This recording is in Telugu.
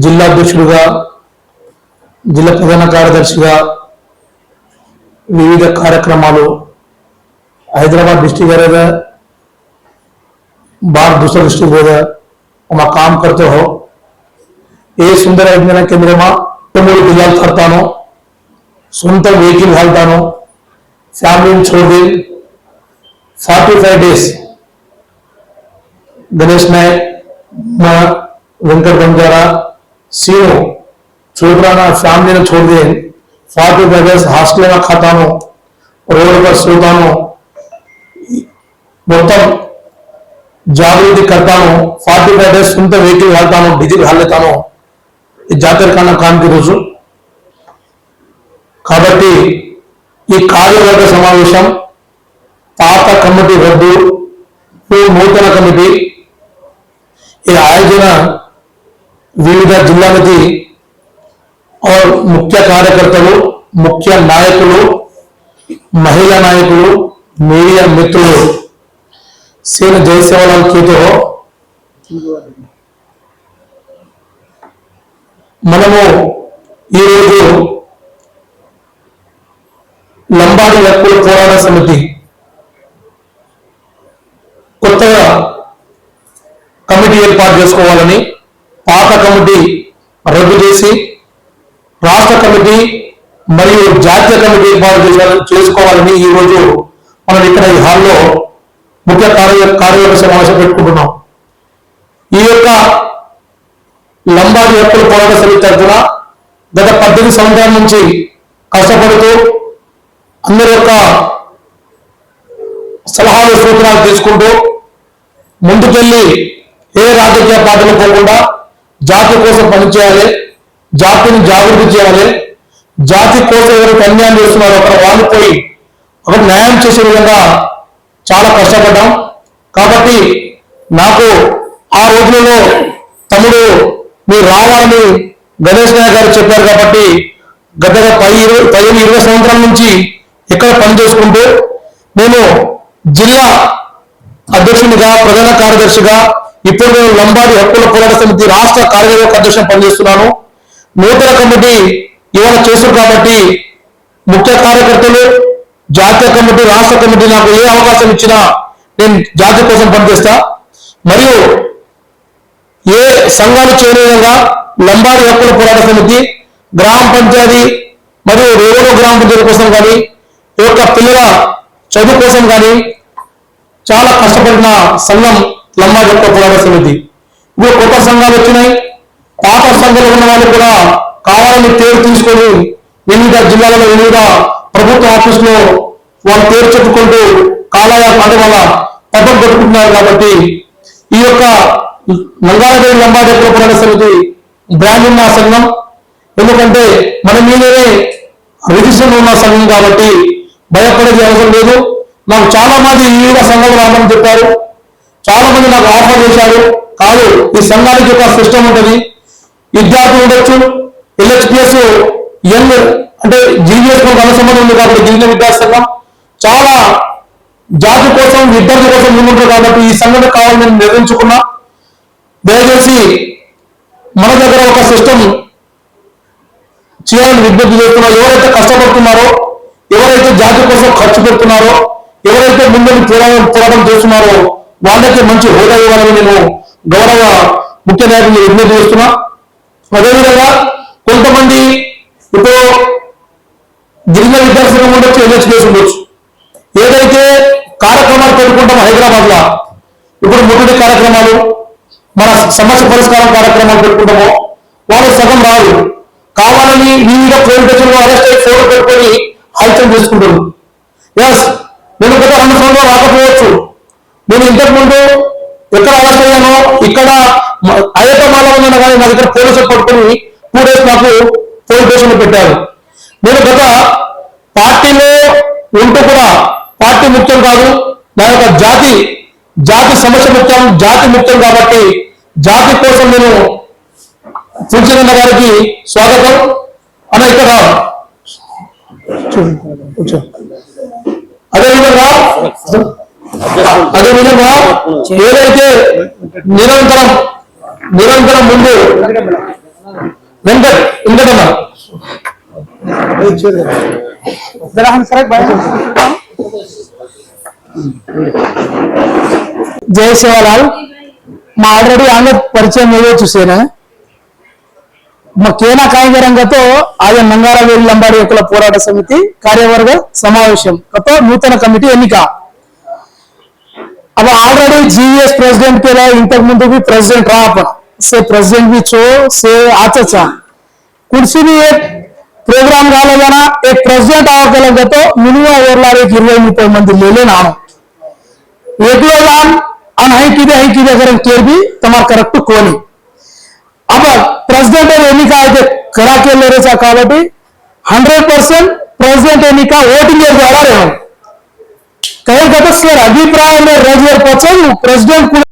జిల్లా అధ్యక్షుడిగా జిల్లా ప్రధాన కార్యదర్శిగా వివిధ కార్యక్రమాలు हैदराबाद डिस्ट्रिक्ट रहेगा बाहर दूसरा डिस्ट्रिक्ट रहेगा वहाँ काम करते हो ఏ సుందర విజ్ఞాన కేంద్రమా మూడు పిల్లలు కడతాను సొంత వెహికల్ వెళ్తాను ఫ్యామిలీని చూడి forty five days Ganesh Nayak మా వెంకట బంజారా સીઓ છોકરાના ફેમિલીને છોડી દે ફાટુ બેગર્સ హాస్టల్માં ખાતાનો રોડ પર સોતાનો మొత్తం జాగృతి కర్తాను ఫార్టీ ఫైవ్ డేస్ సొంత వెహికల్ వాడతాను డీజిల్ వాడలేతాను ఈ జాతీయ కన్నా కాంతి రోజు కాబట్టి ఈ కార్యవర్గ సమావేశం పాత కమిటీ రద్దు నూతన కమిటీ ఈ ఆయోజన వివిధ జిల్లాలకి और ముఖ్య కార్యకర్తలు ముఖ్య నాయకులు మహిళా నాయకులు మీడియా మిత్రులు. సేన జయసేవలాల్ కీతో మనము ఈరోజు లంబాడి హక్కుల పోరాట సమితి కొత్తగా కమిటీ ఏర్పాటు చేసుకోవాలని పాత కమిటీ రద్దు చేసి రాష్ట్ర కమిటీ మరియు జాతీయ కమిటీ ఏర్పాటు చేసుకోవాలని ఈ రోజు మనం ఇక్కడ ఈ హాల్లో ముఖ్య కార్య కార్యవర్గ సమావేశం పెట్టుకుంటున్నాం. ఈ యొక్క లంబాడి హక్కుల పోరాట సమితి తరఫున గత పద్దెనిమిది సంవత్సరాల నుంచి కష్టపడుతూ అందరి యొక్క సలహాలు సూచనలు తీసుకుంటూ ముందుకెళ్ళి ఏ రాజకీయ పార్టీలు పోకుండా జాతి కోసం పనిచేయాలి జాతిని జాగృతి చేయాలి. జాతి కోసం ఎవరికి అన్యాయం చేస్తున్నారో అక్కడ వాళ్ళు పోయి అక్కడ న్యాయం చేసే విధంగా చాలా కష్టపడ్డాం. కాబట్టి నాకు ఆ రోజులలో తమ్ముడు మీరు రావాలని గణేష్ నాయక్ గారు చెప్పారు కాబట్టి గత పది ఇరవై పదిహేను ఇరవై సంవత్సరాల నుంచి ఇక్కడ పనిచేసుకుంటూ నేను జిల్లా అధ్యక్షునిగా ప్రధాన కార్యదర్శిగా ఇప్పుడు నేను లంబాడి హక్కుల పోరాట సమితి రాష్ట్ర కార్యవర్గ అధ్యక్షం పనిచేస్తున్నాను. నూతన కమిటీ ఇవాళ చేశారు కాబట్టి ముఖ్య కార్యకర్తలు జాతీయ కమిటీ రాష్ట్ర కమిటీ నాకు ఏ అవకాశం ఇచ్చినా నేను జాతి కోసం పనిచేస్తా. మరియు ఏ సంఘాలు చేయని విధంగా లంబాడి హక్కుల పోరాట సమితి గ్రామ పంచాయతీ మరియు రేవో గ్రామ పంచాయతీ కోసం కానీ ఈ యొక్క పిల్లల చదువు కోసం కానీ చాలా కష్టపడిన సంఘం లంబాడి హక్కుల పోరాట సమితి. ఇప్పుడు కొత్త సంఘాలు వచ్చినాయి. పాత సంఘాలు ఉన్న వాళ్ళు కూడా కావాలని పేరు తీసుకొని వివిధ జిల్లాలలో వివిధ ప్రభుత్వ ఆఫీసులో వాళ్ళు పేరు చెప్పుకుంటూ కాలయ వల్ల పదం పెట్టుకుంటున్నారు కాబట్టి ఈ యొక్క నంగారదేవి లంబాడి పోరాట సమితి బ్రాండ్ ఉన్న సంఘం. ఎందుకంటే మన మీదనే రిజిస్టర్ ఉన్న సంఘం కాబట్టి భయపడేది అవసరం లేదు. నాకు చాలా మంది వివిధ సంఘాలు రావడం చెప్పారు. చాలా మంది నాకు ఆఫర్ చేశారు. కాదు ఈ సంఘానికి ఒక సిస్టమ్ ఉంటుంది. విద్యార్థులు ఉండొచ్చు ఎల్హెచ్పిఎస్ యంగ్ అంటే జీవీఎస్ ఘన సంబంధం ఉంది కాబట్టి గిరిజన విద్యార్థి సంఘం. చాలా జాతి కోసం విద్యార్థి కోసం ముందుంటారు కాబట్టి ఈ సంఘటన కావాలని నేను నిర్ణయించుకున్నా. దయచేసి మన దగ్గర ఒక సిస్టమ్ చేయాలని విజ్ఞప్తి చేస్తున్నా. ఎవరైతే కష్టపడుతున్నారో ఎవరైతే జాతి కోసం ఖర్చు పెడుతున్నారో ఎవరైతే ముందుకు పోరాటం పోరాటం చేస్తున్నారో వాళ్ళకి మంచి హోదా ఇవ్వాలని నేను గౌరవ ముఖ్య నాయకులు విజ్ఞప్తి చేస్తున్నా. అదేవిధంగా కొంతమంది ఇప్పుడు గిరిజన విద్యార్థి ఉండొచ్చు ఎన్హెచ్ కేసు ఉండొచ్చు. ఏదైతే కార్యక్రమాలు పెట్టుకుంటాం హైదరాబాద్లో ఇప్పుడు ముట్టడి కార్యక్రమాలు మన సమస్య పరిష్కారం కార్యక్రమాలు పెట్టుకుంటామో వాళ్ళు సగం రాదు. కావాలని వివిధ పోలీస్ స్టేషన్ అరెస్ట్ అయ్యి ఫోటో పెట్టుకొని హైచల్ చేసుకుంటారు ఎస్ నేను గత రెండు సంవత్సరాలు రాకపోవచ్చు. నేను ఇంతకు ముందు ఎక్కడ అరెస్ట్ అయ్యానో ఇక్కడ అయ్యప్ప మాల ఉన్నాను కానీ నా దగ్గర పోలీసులు పట్టుకుని టూ డేస్ నాకు పోలీస్ స్టేషన్ పెట్టారు. నేను గత పార్టీలో ఉంటూ కూడా పార్టీ ముఖ్యం కాదు నా యొక్క జాతి జాతి సమస్య ముఖ్యం జాతి ముఖ్యం కాబట్టి జాతి కోసం నేను సూచన గారికి స్వాగతం. అన్న ఇక్కడ అదేవిధంగా కూర్చో. అదేవిధంగా వెంకట్ వెంకటన్న जरा हम सड़क बाहर జై శివలాల్ మా ఆల్రెడీ ఆమె పరిచయం ఏదో చూసేనా మా కేనా కాయగరంగతో ఆయన నంగారవేలి లంబాడి హక్కుల పోరాట సమితి కార్యవర్గ సమావేశం గత నూతన కమిటీ ఎన్నిక अब ऑलरेडी जीएस प्रेसिडेंट के लिए इंतक मुंदु भी प्रेसिडेंट रहा अपन से प्रेसिडेंट भी छो से आचा कुर्सी भी एक ప్రోగ్రామ్ కాలేదనా ఏ ప్రెసిడెంట్ అవ్వగలగతో మినిమం ఓవర్లాడే ఇరవై ముప్పై మంది లేలే నాను एकलो नाम अन है किदे है किदे अगर केर भी तुम्हारा करेक्ट कोनी अब ప్రెసిడెంట్ ఎన్నిక అయితే కరా కేలేరేసా కాబట్టి హండ్రెడ్ పర్సెంట్ ప్రెసిడెంట్ ఎన్నిక ఓటింగ్ ద్వారా రేవు కనుక సార్ అభిప్రాయం రోజు ప్రెసిడెంట్